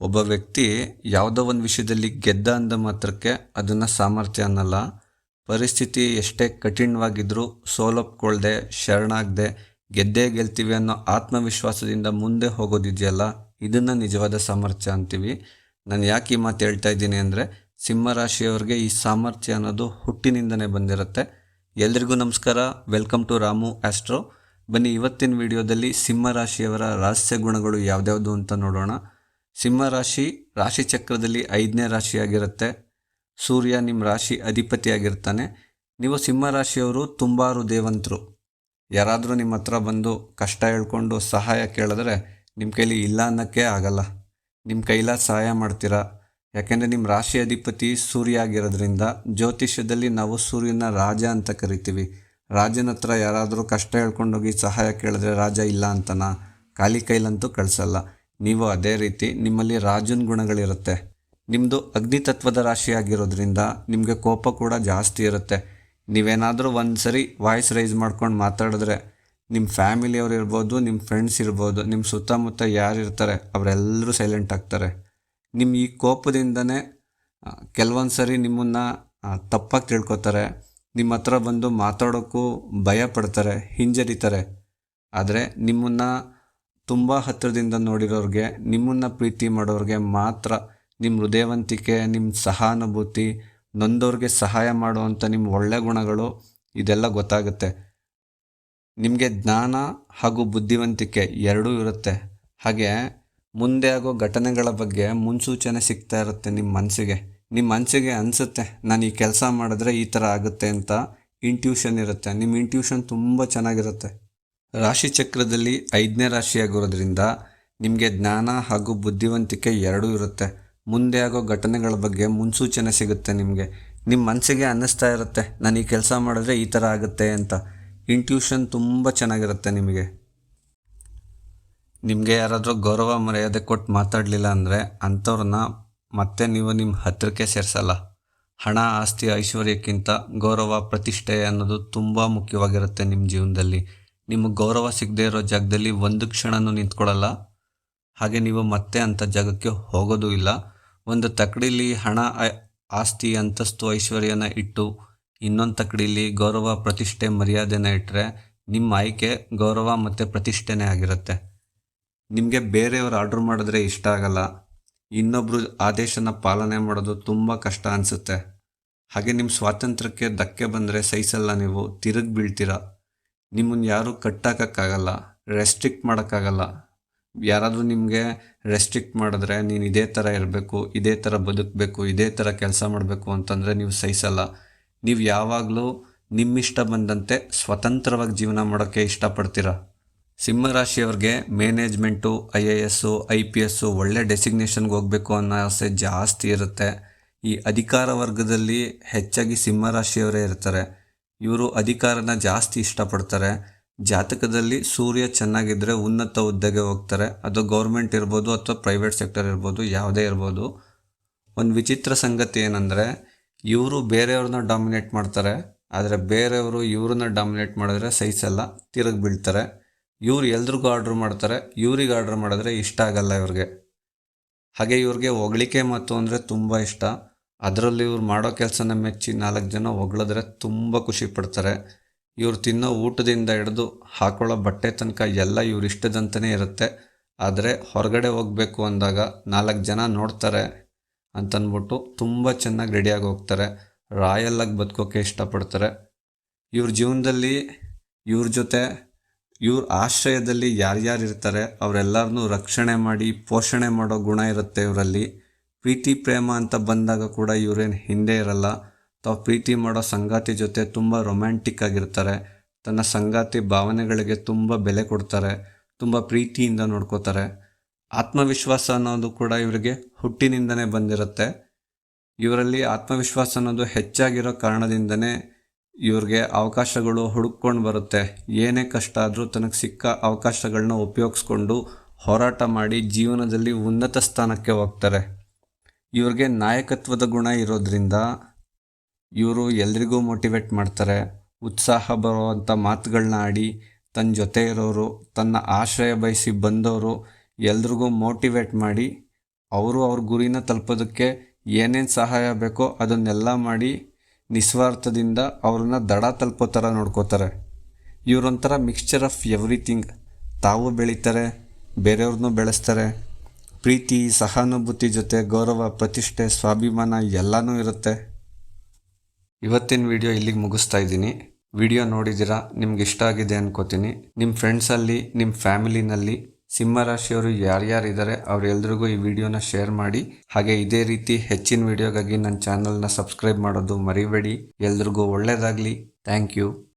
ಒಬ್ಬ ವ್ಯಕ್ತಿ ಯಾವುದೋ ಒಂದು ವಿಷಯದಲ್ಲಿ ಗೆದ್ದ ಅಂದ ಮಾತ್ರಕ್ಕೆ ಅದನ್ನು ಸಾಮರ್ಥ್ಯ ಅನ್ನಲ್ಲ. ಪರಿಸ್ಥಿತಿ ಎಷ್ಟೇ ಕಠಿಣವಾಗಿದ್ದರೂ ಸೋಲೊಪ್ಕೊಳ್ದೆ, ಶರಣಾಗದೆ, ಗೆದ್ದೇ ಗೆಲ್ತೀವಿ ಅನ್ನೋ ಆತ್ಮವಿಶ್ವಾಸದಿಂದ ಮುಂದೆ ಹೋಗೋದಿದೆಯಲ್ಲ, ಇದನ್ನು ನಿಜವಾದ ಸಾಮರ್ಥ್ಯ ಅಂತೀವಿ. ನಾನು ಯಾಕೆ ಈ ಮಾತು ಹೇಳ್ತಾ ಇದ್ದೀನಿ ಅಂದರೆ ಸಿಂಹರಾಶಿಯವ್ರಿಗೆ ಈ ಸಾಮರ್ಥ್ಯ ಅನ್ನೋದು ಹುಟ್ಟಿನಿಂದನೇ ಬಂದಿರುತ್ತೆ. ಎಲ್ರಿಗೂ ನಮಸ್ಕಾರ, ವೆಲ್ಕಮ್ ಟು ರಾಮು ಆಸ್ಟ್ರೋ. ಬನ್ನಿ ಇವತ್ತಿನ ವಿಡಿಯೋದಲ್ಲಿ ಸಿಂಹರಾಶಿಯವರ ರಹಸ್ಯ ಗುಣಗಳು ಯಾವ್ದ್ಯಾವುದು ಅಂತ ನೋಡೋಣ. ಸಿಂಹರಾಶಿ ರಾಶಿ ಚಕ್ರದಲ್ಲಿ ಐದನೇ ರಾಶಿಯಾಗಿರುತ್ತೆ. ಸೂರ್ಯ ನಿಮ್ಮ ರಾಶಿ ಅಧಿಪತಿಯಾಗಿರ್ತಾನೆ. ನೀವು ಸಿಂಹರಾಶಿಯವರು ತುಂಬಾರು ದೇವಂತರು ಯಾರಾದರೂ ನಿಮ್ಮ ಹತ್ರ ಬಂದು ಕಷ್ಟ ಹೇಳ್ಕೊಂಡು ಸಹಾಯ ಕೇಳಿದ್ರೆ ನಿಮ್ಮ ಕೈಲಿ ಇಲ್ಲ ಅನ್ನೋಕ್ಕೆ ಆಗಲ್ಲ. ನಿಮ್ಮ ಕೈಲ ಸಹಾಯ ಮಾಡ್ತೀರಾ? ಯಾಕೆಂದರೆ ನಿಮ್ಮ ರಾಶಿ ಅಧಿಪತಿ ಸೂರ್ಯ ಆಗಿರೋದ್ರಿಂದ ಜ್ಯೋತಿಷ್ಯದಲ್ಲಿ ನಾವು ಸೂರ್ಯನ ರಾಜ ಅಂತ ಕರಿತೀವಿ. ರಾಜನ ಹತ್ರ ಯಾರಾದರೂ ಕಷ್ಟ ಹೇಳ್ಕೊಂಡೋಗಿ ಸಹಾಯ ಕೇಳಿದ್ರೆ ರಾಜ ಇಲ್ಲ ಅಂತನಾ? ಖಾಲಿ ಕೈಲಂತೂ ಕಳಿಸಲ್ಲ. ನೀವು ಅದೇ ರೀತಿ ನಿಮ್ಮಲ್ಲಿ ರಾಜನ ಗುಣಗಳಿರುತ್ತೆ. ನಿಮ್ಮದು ಅಗ್ನಿತತ್ವದ ರಾಶಿ ಆಗಿರೋದ್ರಿಂದ ನಿಮಗೆ ಕೋಪ ಕೂಡ ಜಾಸ್ತಿ ಇರುತ್ತೆ. ನೀವೇನಾದರೂ ಒಂದು ಸರಿ ವಾಯ್ಸ್ ರೈಸ್ ಮಾಡ್ಕೊಂಡು ಮಾತಾಡಿದ್ರೆ ನಿಮ್ಮ ಫ್ಯಾಮಿಲಿಯವ್ರು ಇರ್ಬೋದು ನಿಮ್ಮ ಫ್ರೆಂಡ್ಸ್ ಇರ್ಬೋದು ನಿಮ್ಮ ಸುತ್ತಮುತ್ತ ಯಾರು ಇರ್ತಾರೆ ಅವರೆಲ್ಲರೂ ಸೈಲೆಂಟ್ ಆಗ್ತಾರೆ. ನಿಮ್ಮ ಈ ಕೋಪದಿಂದನೇ ಕೆಲವೊಂದು ಸರಿ ನಿಮ್ಮನ್ನು ತಪ್ಪಾಗಿ ತಿಳ್ಕೊತಾರೆ. ನಿಮ್ಮ ಹತ್ರ ಬಂದು ಮಾತಾಡೋಕ್ಕೂ ಭಯ ಪಡ್ತಾರೆ, ಹಿಂಜರಿತಾರೆ. ಆದರೆ ನಿಮ್ಮನ್ನು ತುಂಬ ಹತ್ತಿರದಿಂದ ನೋಡಿರೋರಿಗೆ, ನಿಮ್ಮನ್ನು ಪ್ರೀತಿ ಮಾಡೋರಿಗೆ ಮಾತ್ರ ನಿಮ್ಮ ಹೃದಯವಂತಿಕೆ ನಿಮ್ಮ ಸಹಾನುಭೂತಿ ನೊಂದವ್ರಿಗೆ ಸಹಾಯ ಮಾಡುವಂಥ ನಿಮ್ಮ ಒಳ್ಳೆ ಗುಣಗಳು ಇದೆಲ್ಲ ಗೊತ್ತಾಗುತ್ತೆ. ನಿಮಗೆ ಜ್ಞಾನ ಹಾಗೂ ಬುದ್ಧಿವಂತಿಕೆ ಎರಡೂ ಇರುತ್ತೆ. ಹಾಗೆ ಮುಂದೆ ಆಗೋ ಘಟನೆಗಳ ಬಗ್ಗೆ ಮುನ್ಸೂಚನೆ ಸಿಗ್ತಾ ಇರುತ್ತೆ ನಿಮ್ಮ ಮನಸ್ಸಿಗೆ ನಿಮ್ಮ ಮನಸ್ಸಿಗೆ ಅನಿಸುತ್ತೆ, ನಾನು ಈ ಕೆಲಸ ಮಾಡಿದ್ರೆ ಈ ಥರ ಆಗುತ್ತೆ ಅಂತ ಇಂಟ್ಯೂಷನ್ ಇರುತ್ತೆ. ನಿಮ್ಮ ಇಂಟ್ಯೂಷನ್ ತುಂಬ ಚೆನ್ನಾಗಿರುತ್ತೆ. ರಾಶಿ ಚಕ್ರದಲ್ಲಿ ಐದನೇ ರಾಶಿಯಾಗಿರೋದ್ರಿಂದ ನಿಮಗೆ ಜ್ಞಾನ ಹಾಗೂ ಬುದ್ಧಿವಂತಿಕೆ ಎರಡೂ ಇರುತ್ತೆ. ಮುಂದೆ ಆಗೋ ಘಟನೆಗಳ ಬಗ್ಗೆ ಮುನ್ಸೂಚನೆ ಸಿಗುತ್ತೆ ನಿಮಗೆ. ನಿಮ್ಮ ಮನಸ್ಸಿಗೆ ಅನ್ನಿಸ್ತಾ ಇರುತ್ತೆ, ನಾನು ಈ ಕೆಲಸ ಮಾಡಿದ್ರೆ ಈ ಥರ ಆಗುತ್ತೆ ಅಂತ. ಇಂಟ್ಯೂಷನ್ ತುಂಬ ಚೆನ್ನಾಗಿರುತ್ತೆ ನಿಮಗೆ. ನಿಮಗೆ ಯಾರಾದರೂ ಗೌರವ, ಮರ್ಯಾದೆ ಕೊಟ್ಟು ಮಾತಾಡಲಿಲ್ಲ ಅಂದರೆ ಅಂಥವ್ರನ್ನ ಮತ್ತೆ ನೀವು ನಿಮ್ಮ ಹತ್ತಿರಕ್ಕೆ ಸೇರಿಸಲ್ಲ. ಹಣ, ಆಸ್ತಿ, ಐಶ್ವರ್ಯಕ್ಕಿಂತ ಗೌರವ, ಪ್ರತಿಷ್ಠೆ ಅನ್ನೋದು ತುಂಬ ಮುಖ್ಯವಾಗಿರುತ್ತೆ ನಿಮ್ಮ ಜೀವನದಲ್ಲಿ. ನಿಮಗೆ ಗೌರವ ಸಿಗದೇ ಇರೋ ಜಾಗದಲ್ಲಿ ಒಂದು ಕ್ಷಣನೂ ನಿಂತ್ಕೊಳ್ಳಲ್ಲ ಹಾಗೆ ನೀವು ಮತ್ತೆ ಅಂಥ ಜಾಗಕ್ಕೆ ಹೋಗೋದು ಇಲ್ಲ. ಒಂದು ತಕ್ಕಡಿಲಿ ಹಣ ಆಸ್ತಿ, ಅಂತಸ್ತು, ಐಶ್ವರ್ಯನ ಇಟ್ಟು ಇನ್ನೊಂದು ತಕ್ಕಡಿಲಿ ಗೌರವ, ಪ್ರತಿಷ್ಠೆ, ಮರ್ಯಾದೆನ ಇಟ್ಟರೆ ನಿಮ್ಮ ಆಯ್ಕೆ ಗೌರವ ಮತ್ತು ಪ್ರತಿಷ್ಠೆನೇ ಆಗಿರುತ್ತೆ. ನಿಮಗೆ ಬೇರೆಯವರು ಆರ್ಡ್ರ್ ಮಾಡಿದ್ರೆ ಇಷ್ಟ ಆಗಲ್ಲ. ಇನ್ನೊಬ್ಬರು ಆದೇಶನ ಪಾಲನೆ ಮಾಡೋದು ತುಂಬ ಕಷ್ಟ ಅನಿಸುತ್ತೆ. ಹಾಗೆ ನಿಮ್ಮ ಸ್ವಾತಂತ್ರ್ಯಕ್ಕೆ ಧಕ್ಕೆ ಬಂದರೆ ಸಹಿಸಲ್ಲ ನೀವು. ತಿರುಗಿ ಬೀಳ್ತೀರ? ನಿಮ್ಮನ್ನು ಯಾರೂ ಕಟ್ಟಾಕೋಕ್ಕಾಗಲ್ಲ ರೆಸ್ಟ್ರಿಕ್ಟ್ ಮಾಡೋಕ್ಕಾಗಲ್ಲ. ಯಾರಾದರೂ ನಿಮಗೆ ರೆಸ್ಟ್ರಿಕ್ಟ್ ಮಾಡಿದ್ರೆ ನೀನು ಇದೇ ಥರ ಇರಬೇಕು, ಇದೇ ಥರ ಬದುಕಬೇಕು, ಇದೇ ಥರ ಕೆಲಸ ಮಾಡಬೇಕು ಅಂತಂದರೆ ನೀವು ಸಹಿಸಲ್ಲ. ನೀವು ಯಾವಾಗಲೂ ನಿಮ್ಮಿಷ್ಟ ಬಂದಂತೆ ಸ್ವತಂತ್ರವಾಗಿ ಜೀವನ ಮಾಡೋಕ್ಕೆ ಇಷ್ಟಪಡ್ತೀರ? ಸಿಂಹರಾಶಿಯವ್ರಿಗೆ management, I A S, I P S ಒಳ್ಳೆ ಡೆಸಿಗ್ನೇಷನ್ಗೆ ಹೋಗಬೇಕು ಅನ್ನೋ ಆಸೆ ಜಾಸ್ತಿ ಇರುತ್ತೆ. ಈ ಅಧಿಕಾರ ವರ್ಗದಲ್ಲಿ ಹೆಚ್ಚಾಗಿ ಸಿಂಹರಾಶಿಯವರೇ ಇರ್ತಾರೆ. ಇವರು ಅಧಿಕಾರನ ಜಾಸ್ತಿ ಇಷ್ಟಪಡ್ತಾರೆ. ಜಾತಕದಲ್ಲಿ ಸೂರ್ಯ ಚೆನ್ನಾಗಿದ್ದರೆ ಉನ್ನತ ಹುದ್ದೆಗೆ ಹೋಗ್ತಾರೆ. ಅದು ಗೌರ್ಮೆಂಟ್ ಇರ್ಬೋದು ಅಥವಾ ಪ್ರೈವೇಟ್ ಸೆಕ್ಟರ್ ಇರ್ಬೋದು, ಯಾವುದೇ ಇರ್ಬೋದು. ಒಂದು ವಿಚಿತ್ರ ಸಂಗತಿ ಏನಂದರೆ, ಇವರು ಬೇರೆಯವ್ರನ್ನ ಡಾಮಿನೇಟ್ ಮಾಡ್ತಾರೆ. ಆದರೆ ಬೇರೆಯವರು ಇವ್ರನ್ನ ಡಾಮಿನೇಟ್ ಮಾಡಿದ್ರೆ ಸಹಿಸಲ್ಲ ತಿರುಗಿ ಬೀಳ್ತಾರೆ. ಇವ್ರು ಎಲ್ರಿಗೂ ಆರ್ಡ್ರ್ ಮಾಡ್ತಾರೆ. ಇವ್ರಿಗೆ ಆರ್ಡ್ರ್ ಮಾಡಿದ್ರೆ ಇಷ್ಟ ಆಗಲ್ಲ ಇವ್ರಿಗೆ. ಹಾಗೆ ಇವ್ರಿಗೆ ಹೊಗಳಿಕೆ ಮತ್ತು ಅಂದರೆ ತುಂಬ ಇಷ್ಟ. ಅದರಲ್ಲಿ ಇವ್ರು ಮಾಡೋ ಕೆಲಸನ ಮೆಚ್ಚಿ ನಾಲ್ಕು ಜನ ಹೊಗಳಿದ್ರೆ ತುಂಬ ಖುಷಿ ಪಡ್ತಾರೆ. ಇವ್ರು ತಿನ್ನೋ ಊಟದಿಂದ ಹಿಡಿದು ಹಾಕೊಳ್ಳೋ ಬಟ್ಟೆ ತನಕ ಎಲ್ಲ ಇವ್ರ ಇಷ್ಟದಂತನೇ ಇರುತ್ತೆ. ಆದರೆ ಹೊರಗಡೆ ಹೋಗಬೇಕು ಅಂದಾಗ ನಾಲ್ಕು ಜನ ನೋಡ್ತಾರೆ ಅಂತನ್ಬಿಟ್ಟು ತುಂಬ ಚೆನ್ನಾಗಿ ರೆಡಿಯಾಗಿ ಹೋಗ್ತಾರೆ. ರಾಯಲ್ಲಾಗಿ ಬದುಕೋಕೆ ಇಷ್ಟಪಡ್ತಾರೆ. ಇವ್ರ ಜೀವನದಲ್ಲಿ ಇವ್ರ ಜೊತೆ ಇವ್ರ ಆಶ್ರಯದಲ್ಲಿ ಯಾರ್ಯಾರು ಇರ್ತಾರೆ ಅವರೆಲ್ಲರನ್ನೂ ರಕ್ಷಣೆ ಮಾಡಿ ಪೋಷಣೆ ಮಾಡೋ ಗುಣ ಇರುತ್ತೆ ಇವರಲ್ಲಿ. ಪ್ರೀತಿ, ಪ್ರೇಮ ಅಂತ ಬಂದಾಗ ಕೂಡ ಇವರೇನು ಹಿಂದೆ ಇರಲ್ಲ. ತಾವು ಪ್ರೀತಿ ಮಾಡೋ ಸಂಗಾತಿ ಜೊತೆ ತುಂಬ ರೊಮ್ಯಾಂಟಿಕ್ ಆಗಿರ್ತಾರೆ. ತನ್ನ ಸಂಗಾತಿ ಭಾವನೆಗಳಿಗೆ ತುಂಬ ಬೆಲೆ ಕೊಡ್ತಾರೆ. ತುಂಬ ಪ್ರೀತಿಯಿಂದ ನೋಡ್ಕೋತಾರೆ. ಆತ್ಮವಿಶ್ವಾಸ ಅನ್ನೋದು ಕೂಡ ಇವರಿಗೆ ಹುಟ್ಟಿನಿಂದನೇ ಬಂದಿರುತ್ತೆ. ಇವರಲ್ಲಿ ಆತ್ಮವಿಶ್ವಾಸ ಅನ್ನೋದು ಹೆಚ್ಚಾಗಿರೋ ಕಾರಣದಿಂದನೇ ಇವ್ರಿಗೆ ಅವಕಾಶಗಳು ಹುಡುಕೊಂಡು ಬರುತ್ತೆ. ಏನೇ ಕಷ್ಟ ಆದರೂ ತನಗೆ ಸಿಕ್ಕ ಅವಕಾಶಗಳನ್ನ ಉಪಯೋಗಿಸ್ಕೊಂಡು ಹೋರಾಟ ಮಾಡಿ ಜೀವನದಲ್ಲಿ ಉನ್ನತ ಸ್ಥಾನಕ್ಕೆ ಹೋಗ್ತಾರೆ. ಇವ್ರಿಗೆ ನಾಯಕತ್ವದ ಗುಣ ಇರೋದ್ರಿಂದ ಇವರು ಎಲ್ರಿಗೂ ಮೋಟಿವೇಟ್ ಮಾಡ್ತಾರೆ. ಉತ್ಸಾಹ ಬರುವಂಥ ಮಾತುಗಳನ್ನ ಆಡಿ ತನ್ನ ಜೊತೆ ಇರೋರು, ತನ್ನ ಆಶ್ರಯ ಬಯಸಿ ಬಂದವರು ಎಲ್ರಿಗೂ ಮೋಟಿವೇಟ್ ಮಾಡಿ ಅವರು ಅವ್ರ ಗುರಿನ ತಲುಪೋದಕ್ಕೆ ಏನೇನು ಸಹಾಯ ಬೇಕೋ ಅದನ್ನೆಲ್ಲ ಮಾಡಿ ನಿಸ್ವಾರ್ಥದಿಂದ ಅವ್ರನ್ನ ದಡ ತಲುಪೋ ಥರ ನೋಡ್ಕೋತಾರೆ. ಇವರೊಂಥರ ಮಿಕ್ಸ್ಚರ್ ಆಫ್ ಎವ್ರಿಥಿಂಗ್ ತಾವು ಬೆಳೀತಾರೆ ಬೇರೆಯವ್ರನ್ನೂ ಬೆಳೆಸ್ತಾರೆ. ಪ್ರೀತಿ, ಸಹಾನುಭೂತಿ ಜೊತೆ ಗೌರವ, ಪ್ರತಿಷ್ಠೆ, ಸ್ವಾಭಿಮಾನ ಎಲ್ಲನೂ ಇರುತ್ತೆ. ಇವತ್ತಿನ ವಿಡಿಯೋ ಇಲ್ಲಿಗೆ ಮುಗಿಸ್ತಾ ಇದ್ದೀನಿ. ವಿಡಿಯೋ ನೋಡಿದ್ದೀರಾ? ನಿಮ್ಗೆ ಇಷ್ಟ ಆಗಿದೆ ಅನ್ಕೋತೀನಿ. ನಿಮ್ಮ ಫ್ರೆಂಡ್ಸಲ್ಲಿ ನಿಮ್ಮ ಫ್ಯಾಮಿಲಿನಲ್ಲಿ ಸಿಂಹರಾಶಿಯವರು ಯಾರ್ಯಾರಿದ್ದಾರೆ ಅವರೆಲ್ಲರಿಗೂ ಈ ವಿಡಿಯೋನ ಶೇರ್ ಮಾಡಿ. ಹಾಗೆ ಇದೇ ರೀತಿ ಹೆಚ್ಚಿನ ವಿಡಿಯೋಗಾಗಿ ನನ್ನ ಚಾನಲ್ನ ಸಬ್ಸ್ಕ್ರೈಬ್ ಮಾಡೋದು ಮರಿಬೇಡಿ. ಎಲ್ರಿಗೂ ಒಳ್ಳೆಯದಾಗಲಿ ಥ್ಯಾಂಕ್ ಯು